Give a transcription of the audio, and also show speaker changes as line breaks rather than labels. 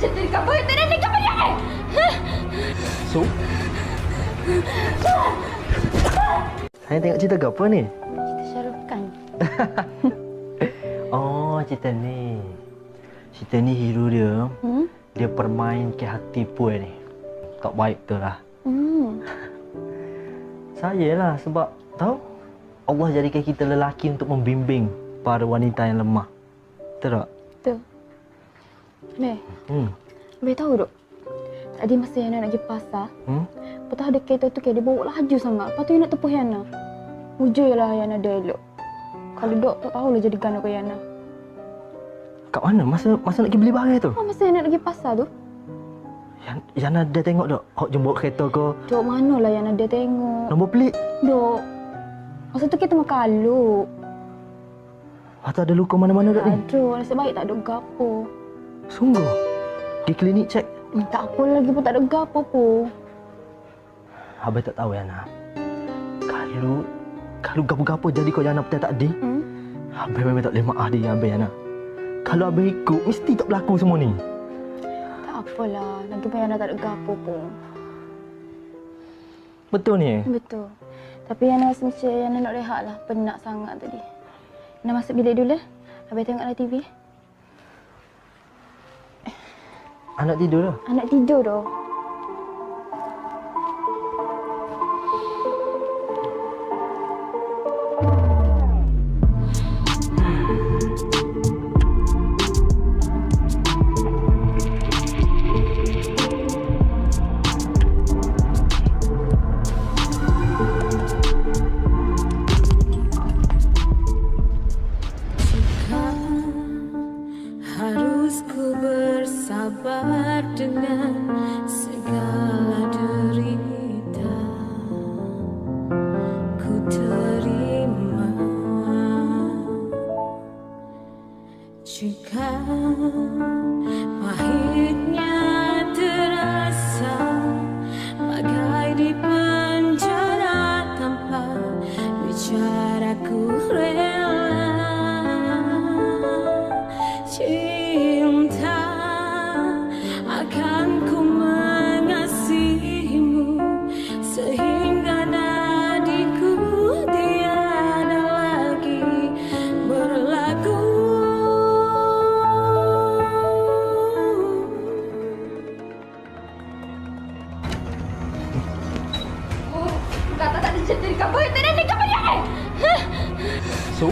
dekat apa? Tak ada dekat apa ya?
So? Saya tengok cerita ke apa ni?
Cerita Syaruf kan?
Oh, cerita ni. Cerita ni hero dia,
Hmm?
dia permain ke hati puan ni. Tak baik tu lah.
Hmm.
Saya lah sebab tahu Allah jadikan kita lelaki untuk membimbing para wanita yang lemah. Betul tak?
Tu. Meh,
Hmm.
boleh tahu tak? Tadi masa Yana nak pergi pasar,
Hmm?
Lepas ada kereta tu kayak dia bawa laju sangat. Lepas tu Yana tepuh Yana. Hujur lah Yana dia elok. Kalau dok tak tahulah jadi gana ke Yana.
Kat mana? Masa masa nak pergi beli barang tu?
Oh, masa Yana nak pergi pasar tu,
Yana ada tengok tak? Hok jemput kereta ke?
dok mana lah Yana dia tengok.
Nombor pelik?
Dok. Masa tu kita makan aluk.
Tu ada luka mana-mana tak ni?
Aduh, nasib baik tak ada gapo.
Sungguh? Di klinik cek?
Hmm, tak apa lagi pun tak ada gapo pun.
Abang tak tahu Yana. Kalau kalau gapo-gapo jadi kau Yana petai tak di,
Hmm?
Abang memang tak boleh maaf dia Abang Yana. Kalau Abang ikut, mesti tak berlaku semua ni.
Tak apalah. Lagi pun Yana tak ada gapo pun.
Betul ni?
Betul. Tapi Yana rasa macam Yana nak rehat lah. Penat sangat tadi. Yana masuk bilik dulu. Habis tengoklah TV.
Anak tidur dah.
Anak tidur dah.
Bersabar dengan segala derita. Ku terima Jika Kau boleh tenang ni kau. So.